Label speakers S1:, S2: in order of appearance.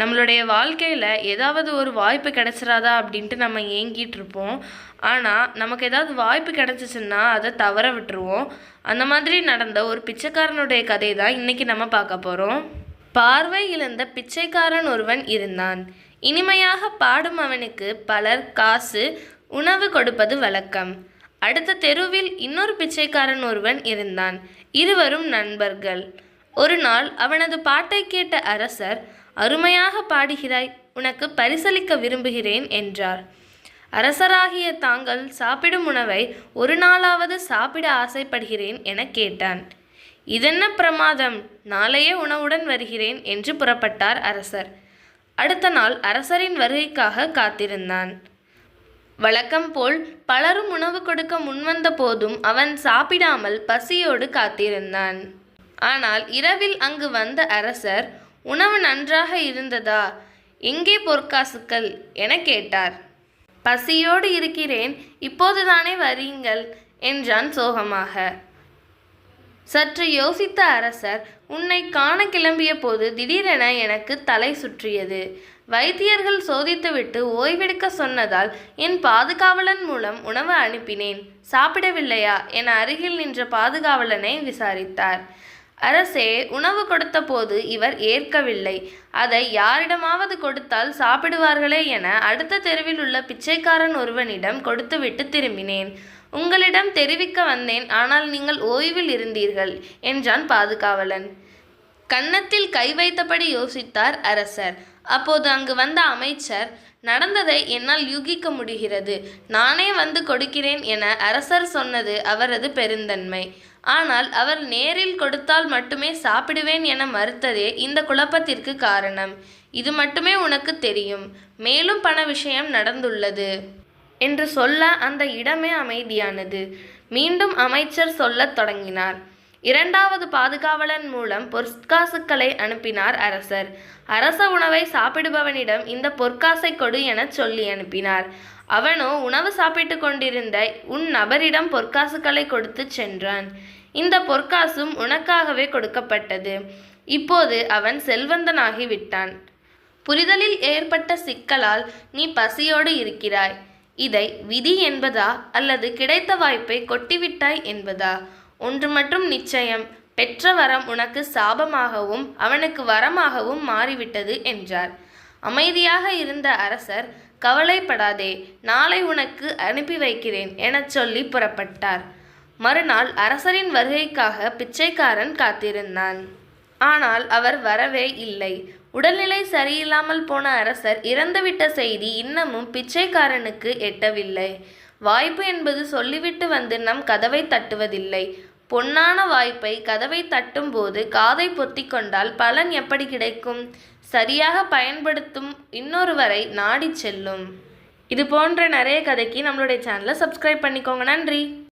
S1: நம்மளுடைய வாழ்க்கையில் ஏதாவது ஒரு வாய்ப்பு கிடைச்சிராதா அப்படின்ட்டு நம்ம ஏங்கிட்டு இருப்போம். ஆனால் நமக்கு ஏதாவது வாய்ப்பு கிடச்சிச்சின்னா அதை தவற விட்டுருவோம். அந்த மாதிரி நடந்த ஒரு பிச்சைக்காரனுடைய கதை தான் இன்னைக்கு நம்ம பார்க்க போகிறோம் பார்வை இழந்த பிச்சைக்காரன் ஒருவன் இருந்தான். இனிமையாக பாடும் அவனுக்கு பலர் காசு உணவு கொடுப்பது வழக்கம். அடுத்த தெருவில் இன்னொரு பிச்சைக்காரன் ஒருவன் இருந்தான். இருவரும் நண்பர்கள். ஒரு நாள் அவனது பாட்டை கேட்ட அரசர் அருமையாக பாடுகிறாய் உனக்கு பரிசளிக்க விரும்புகிறேன் என்றார். அரசராகிய தாங்கள் சாப்பிடும் உணவை ஒரு நாளாவது சாப்பிட ஆசைப்படுகிறேன் என கேட்டான். இதென்ன பிரமாதம் நாளையே உணவுடன் வருகிறேன் என்று புறப்பட்டார் அரசர். அடுத்த நாள் அரசரின் வருகைக்காக காத்திருந்தான். வழக்கம் போல் பலரும் உணவு கொடுக்க முன்வந்த போதும் அவன் சாப்பிடாமல் பசியோடு காத்திருந்தான். ஆனால் இரவில் அங்கு வந்த அரசர் உணவு நன்றாக இருந்ததா? எங்கே பொற்காசுக்கள்? என கேட்டார். பசியோடு இருக்கிறேன் இப்போதுதானே வரீங்கள்? என்றான் சோகமாக. சற்று யோசித்த அரசர் உன்னை காண கிளம்பிய போது திடீரென எனக்கு தலை சுற்றியது. வைத்தியர்கள் சோதித்துவிட்டு ஓய்வெடுக்க சொன்னதால் என் பாதுகாவலன் மூலம் உணவு அனுப்பினேன். சாப்பிடவில்லையா? என அருகில் நின்ற பாதுகாவலனை விசாரித்தார். அரசே உணவு கொடுத்தபோது இவர் ஏற்கவில்லை. அதை யாரிடமாவது கொடுத்தால் சாப்பிடுவார்களே என அடுத்த தெருவில் உள்ள பிச்சைக்காரன் ஒருவனிடம் கொடுத்துவிட்டு திரும்பினேன். உங்களிடம் தெரிவிக்க வந்தேன் ஆனால் நீங்கள் ஓய்வில் இருந்தீர்கள் என்றான் பாதுகாவலன். கன்னத்தில் கை வைத்தபடி யோசித்தார் அரசர். அப்போது அங்கு வந்த அமைச்சர் நடந்ததை என்னால் யூகிக்க முடிகிறது. நானே வந்து கொடுக்கிறேன் என அரசர் சொன்னது அவரது பெருந்தன்மை. ஆனால் அவர் நேரில் கொடுத்தால் மட்டுமே சாப்பிடுவேன் என மறுத்ததே இந்த குழப்பத்திற்கு காரணம். இது மட்டுமே உனக்கு தெரியும். மேலும் பண விஷயம் நடந்துள்ளது. என்று சொல்ல அந்த இடமே அமைதியானது. மீண்டும் அமைச்சர் சொல்லத் தொடங்கினார். இரண்டாவது பாதுகாவலன் மூலம் பொற்காசுக்களை அனுப்பினார் அரசர். அரச உணவை சாப்பிடுபவனிடம் இந்த பொற்காசை கொடு எனச் சொல்லி அனுப்பினார். அவனோ உணவு சாப்பிட்டு கொண்டிருந்த உன் நபரிடம் பொற்காசுகளை கொடுத்து சென்றான். இந்த பொற்காசும் உனக்காகவே கொடுக்கப்பட்டது. இப்போது அவன் செல்வந்தனாகி விட்டான். புரிதலில் ஏற்பட்ட சிக்கலால் நீ பசியோடு இருக்கிறாய். இதை விதி என்பதா அல்லது கிடைத்த வாய்ப்பை கொட்டிவிட்டாய் என்பதா? ஒன்று மட்டும் நிச்சயம். பெற்ற வரம் உனக்கு சாபமாகவும் அவனுக்கு வரமாகவும் மாறிவிட்டது என்றார். அமைதியாக இருந்த அரசர் கவலைப்படாதே நாளை உனக்கு அனுப்பி வைக்கிறேன் எனச் சொல்லி புறப்பட்டார். மறுநாள் அரசரின் வருகைக்காக பிச்சைக்காரன் காத்திருந்தான். ஆனால் அவர் வரவே இல்லை. உடல்நிலை சரியில்லாமல் போன அரசர் இறந்துவிட்ட செய்தி இன்னமும் பிச்சைக்காரனுக்கு எட்டவில்லை. வாய்ப்பு என்பது சொல்லிவிட்டு வந்து நம் கதவை தட்டுவதில்லை. பொன்னான வாய்ப்பை கதவை தட்டும்போது காதை பொத்தி கொண்டால் பலன் எப்படி கிடைக்கும்? சரியாக பயன்படுத்தும் இன்னொருவரை நாடிச் செல்லும். இது போன்ற நிறைய கதைக்கு நம்மளுடைய சேனலை சப்ஸ்கிரைப் பண்ணிக்கோங்க. நன்றி.